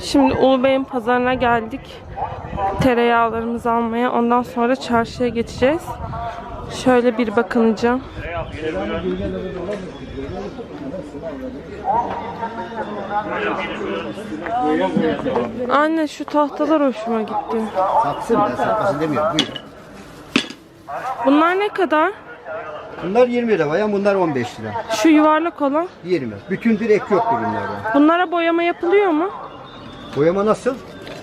Şimdi Ulubey'in pazarına geldik. Tereyağlarımızı almaya. Ondan sonra çarşıya geçeceğiz. Şöyle bir bakınacağım. Anne şu tahtalar hoşuma gitti. Satsın ben satmasın demiyorum. Buyur. Bunlar ne kadar? Bunlar 20 lira bayan bunlar 15 lira. Şu yuvarlak olan. 20. Bütün direkt yok bunlarda. Bunlara boyama yapılıyor mu? Boyama nasıl?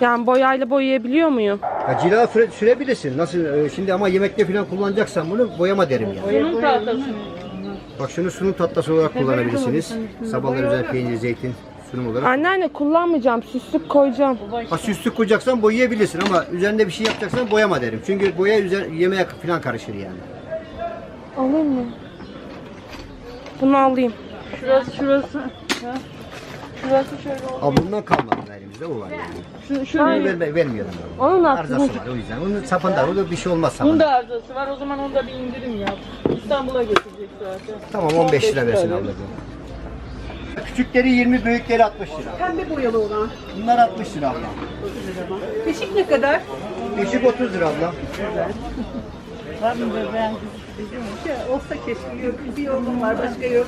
Yani boyayla boyayabiliyor muyum? Ya cila süre- sürebilirsin. Nasıl e, şimdi ama yemekte falan kullanacaksan bunu boyama derim yani. Bunun tahtası. Bak şunu sunum tatlısı olarak kullanabilirsiniz. Sabahları özel peynir, zeytin sunum olarak. Anneanne kullanmayacağım. Süslük koyacağım. Ha süslü koyacaksan boyayabilirsin ama üzerinde bir şey yapacaksan boyama derim. Çünkü boya üzer, yemeğe falan karışır yani. Alayım mı? Bunu alayım. Şurası şurası. Şurası şöyle oldu. Ama bundan kalmadı elimizde o var yani. Şu, Bunu ne? verme, vermiyorum. ben. Onun Arızası aklını var o yüzden. Onun sapında o da bir şey olmaz Bunun sapında. da arızası var. O zaman onda bir indirim yap. İstanbul'a getirecek zaten. Tamam 15 lira versin ablacığım. Küçükleri 20, büyükleri 60 lira. Pembe boyalı olan. Bunlar 60 lira abla. Beşik ne kadar? Beşik 30 lira abla. Var mı ben bizim şey olsa keşke yok. Bir yolum var başka yok.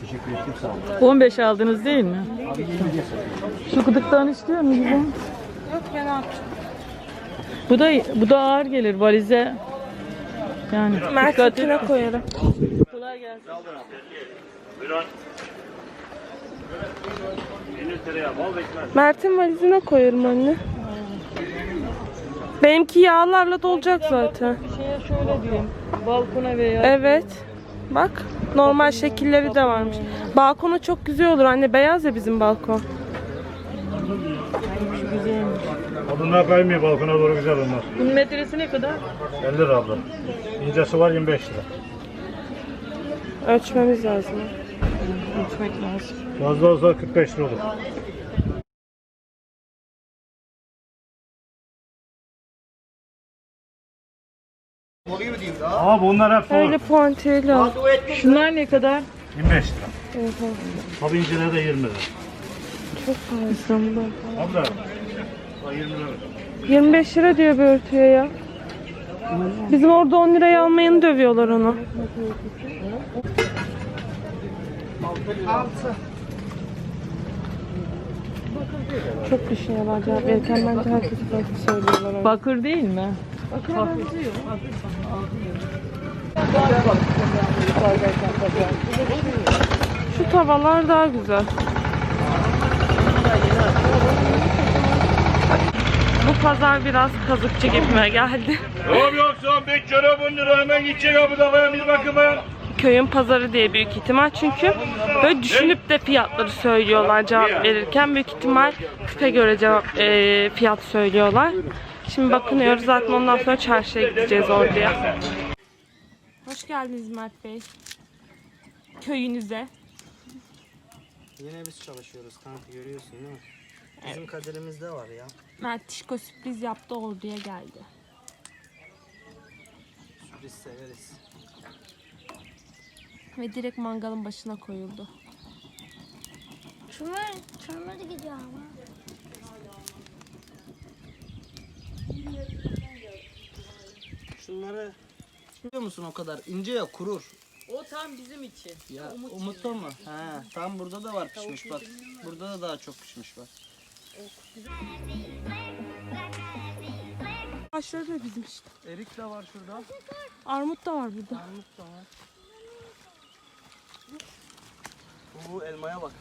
Teşekkür ederim sağ olun. 15 aldınız değil mi? Şu gıdıktan istiyor mu güzel? Yok ben atacağım. Bu da bu da ağır gelir valize. Yani. Mert'ine koyarım. Kolay gelsin. Mert'in valizine koyarım anne. Benimki yağlarla dolacak zaten. Şöyle diyeyim. Balkona veya Evet. Bak normal şekilleri de varmış. Balkona çok güzel olur anne. Beyaz ya bizim balkon. Odunlar kaymıyor balkona doğru güzel onlar. bunun metresi ne kadar? 50 lira abla. İncesi var 25 lira. Ölçmemiz lazım. Ölçmek lazım. Fazla olsa 45 lira olur. Ama bunlar hep Öyle puantiyeli al. Şunlar ne kadar? 25 lira. Tabi inceleri de 20 lira. Çok fazla. Abla. o 20 lira. 25 lira diyor bir örtüye ya. Bizim orada 10 liraya almayanı dövüyorlar onu. Çok düşünüyorlar cevap verirken bence herkes farklı söylüyorlar. Bakır değil mi? Şu tavalar daha güzel. Bu pazar biraz kazıkçı gibime geldi. Yok yoksa 5 lira 10 lira hemen gidecek kapıda bayan bir bakın bayan. Köyün pazarı diye büyük ihtimal çünkü böyle düşünüp de fiyatları söylüyorlar cevap verirken büyük ihtimal küpe göre cevap e, fiyat söylüyorlar. Şimdi bakınıyoruz zaten ondan sonra çarşıya gideceğiz oraya. Hoş geldiniz Mert Bey. Köyünüze. Yine biz çalışıyoruz kanka görüyorsun değil mi? Bizim kaderimizde var ya. Mert Tişko sürpriz yaptı orduya geldi. Sürpriz severiz. Ve direkt mangalın başına koyuldu. Şunlar, şunları gidiyor ama. Şunları biliyor musun o kadar ince ya kurur. O tam bizim için. Ya umutlu mu? He, tam burada da var pişmiş bak. Burada da daha çok pişmiş bak. Ağaçları da bizim işte. Erik de var şurada. Armut da var burada. Armut da var. Bu elmaya bak.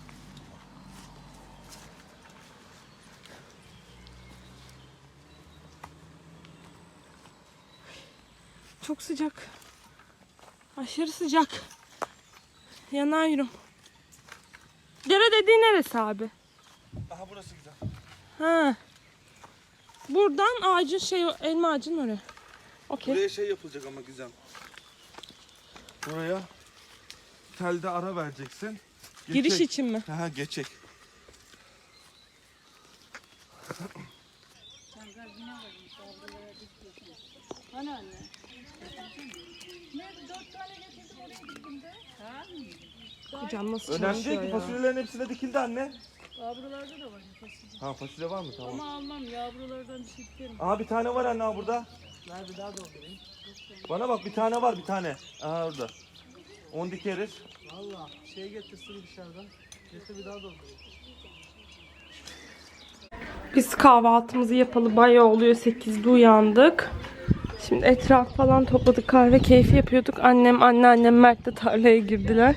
Çok sıcak. Aşırı sıcak. Yanıyorum. Dere dediği neresi abi? Aha burası güzel. Ha. Buradan ağacın şey elma ağacının oraya. Okey. Buraya şey yapılacak ama Gizem. Buraya telde ara vereceksin. Giriş Geçek. için mi? Aha geçek. Hocam nasıl Önemli çalışıyor değil ki ya? fasulyelerin hepsine dikildi anne. Yavrularda da var fasulye. Ha fasulye var mı? Tamam. Ama almam yavrulardan çiftlerim. Aha bir tane var anne ha burada. Ver bir daha doldurayım. Bana bak bir tane var bir tane. Aha orada. Onu dikeriz. Valla şey getirsin dışarıdan. Getir bir daha doldurayım. Biz kahvaltımızı yapalı bayağı oluyor. 8'de uyandık. Şimdi etraf falan topladık. Kahve keyfi yapıyorduk. Annem, anneannem, Mert de tarlaya girdiler.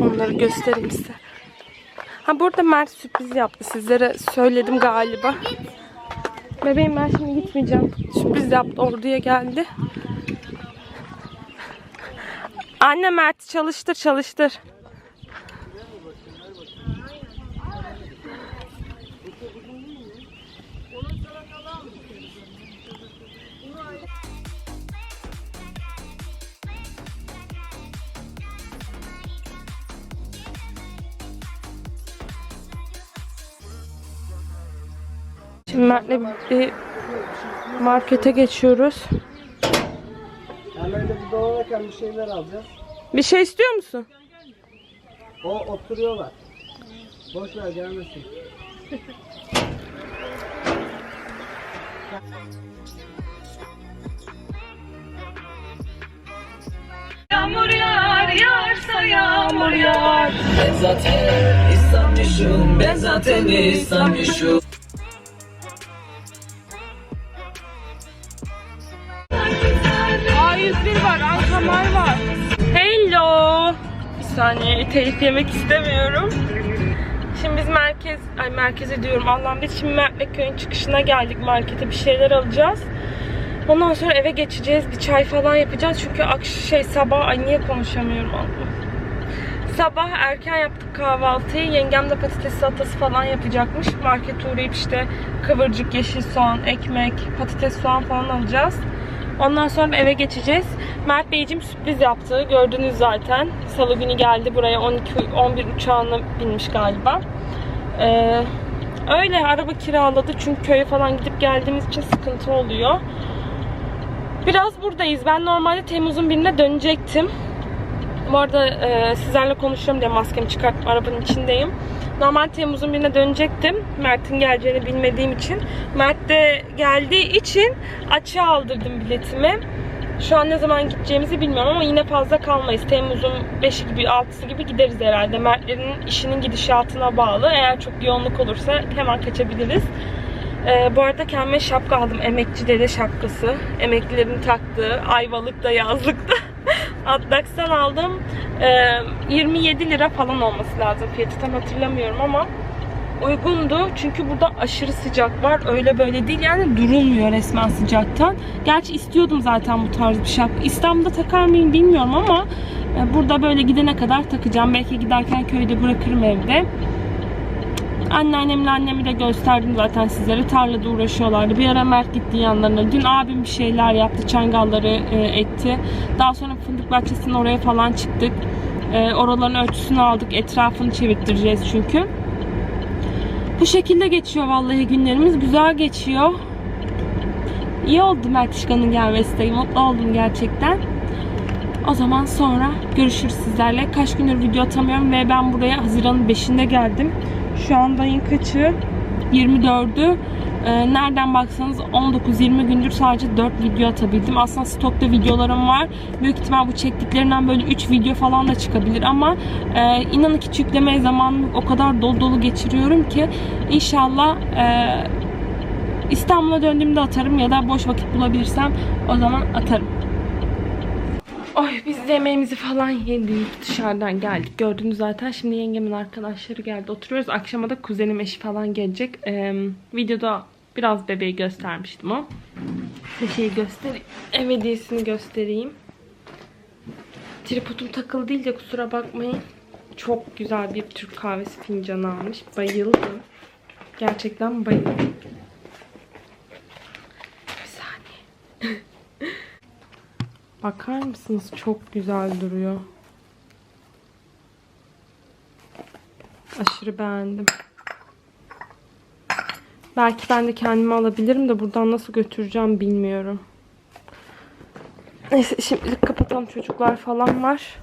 Onları göstereyim size. Ha burada Mert sürpriz yaptı. Sizlere söyledim galiba. Bebeğim ben şimdi gitmeyeceğim. Sürpriz yaptı. Orduya geldi. Anne Mert çalıştır çalıştır. Şimdi Mert'le bir markete geçiyoruz. Yani öyle bir dolanırken bir şeyler alacağız. Bir şey istiyor musun? O oturuyorlar. Boş ver gelmesin. Yağmur yağar, yağarsa yağmur yağar. Ben zaten İslammışım Ben zaten İslammışım saniye, telif yemek istemiyorum. Şimdi biz merkez, ay merkeze diyorum Allah'ım biz şimdi Mert'le köyün çıkışına geldik markete bir şeyler alacağız. Ondan sonra eve geçeceğiz, bir çay falan yapacağız çünkü akş şey sabah, ay niye konuşamıyorum Allah'ım. Sabah erken yaptık kahvaltıyı. Yengem de patates salatası falan yapacakmış. Markete uğrayıp işte kıvırcık, yeşil soğan, ekmek, patates soğan falan alacağız. Ondan sonra eve geçeceğiz. Mert Beyciğim sürpriz yaptı. Gördünüz zaten. Salı günü geldi buraya 12-11 uçağına binmiş galiba. Ee, öyle araba kiraladı çünkü köye falan gidip geldiğimiz için sıkıntı oluyor. Biraz buradayız. Ben normalde Temmuz'un birine dönecektim. Bu arada e, sizlerle konuşuyorum diye maskemi çıkarttım. Arabanın içindeyim. Normal Temmuz'un birine dönecektim. Mert'in geleceğini bilmediğim için. Mert de geldiği için açığa aldırdım biletimi. Şu an ne zaman gideceğimizi bilmiyorum ama yine fazla kalmayız. Temmuz'un 5'i gibi 6'sı gibi gideriz herhalde. Mertlerin işinin gidişatına bağlı. Eğer çok yoğunluk olursa hemen kaçabiliriz. Ee, bu arada kendime şapka aldım. Emekçi dede şapkası. Emeklilerin taktığı. Ayvalık'ta, yazlıkta. Atlaks'tan aldım. Ee, 27 lira falan olması lazım. Fiyatı tam hatırlamıyorum ama uygundu. Çünkü burada aşırı sıcak var. Öyle böyle değil. Yani durulmuyor resmen sıcaktan. Gerçi istiyordum zaten bu tarz bir şapka. İstanbul'da takar mıyım bilmiyorum ama e, burada böyle gidene kadar takacağım. Belki giderken köyde bırakırım evde. Anneannemle annemi de gösterdim zaten sizlere. Tarlada uğraşıyorlardı. Bir ara Mert gitti yanlarına. Dün abim bir şeyler yaptı. Çangalları e, ekti. Daha sonra fındık bahçesinin oraya falan çıktık. E, oraların ölçüsünü aldık. Etrafını çevirttireceğiz çünkü. Bu şekilde geçiyor vallahi günlerimiz. Güzel geçiyor. İyi oldu Mert İşkan'ın gelmesi de. Mutlu oldum gerçekten. O zaman sonra görüşürüz sizlerle. Kaç gündür video atamıyorum ve ben buraya Haziran'ın 5'inde geldim. Şu anda ayın kaçı? 24'ü. Ee, nereden baksanız 19-20 gündür sadece 4 video atabildim. Aslında stokta videolarım var. Büyük ihtimal bu çektiklerinden böyle 3 video falan da çıkabilir ama e, inanın ki yüklemeye zamanımı o kadar dolu dolu geçiriyorum ki inşallah e, İstanbul'a döndüğümde atarım ya da boş vakit bulabilirsem o zaman atarım. Oy biz yemeğimizi falan yedik. Dışarıdan geldik. Gördünüz zaten. Şimdi yengemin arkadaşları geldi. Oturuyoruz. Akşama da kuzenim eşi falan gelecek. Ee, videoda biraz bebeği göstermiştim o. Bir şeyi göstereyim. Ev hediyesini göstereyim. Tripodum takılı değil de kusura bakmayın. çok güzel bir Türk kahvesi fincanı almış. Bayıldım. Gerçekten bayıldım. Bir saniye. Bakar mısınız? Çok güzel duruyor. Aşırı beğendim. Belki ben de kendime alabilirim de buradan nasıl götüreceğim bilmiyorum. Neyse şimdilik kapatalım çocuklar falan var.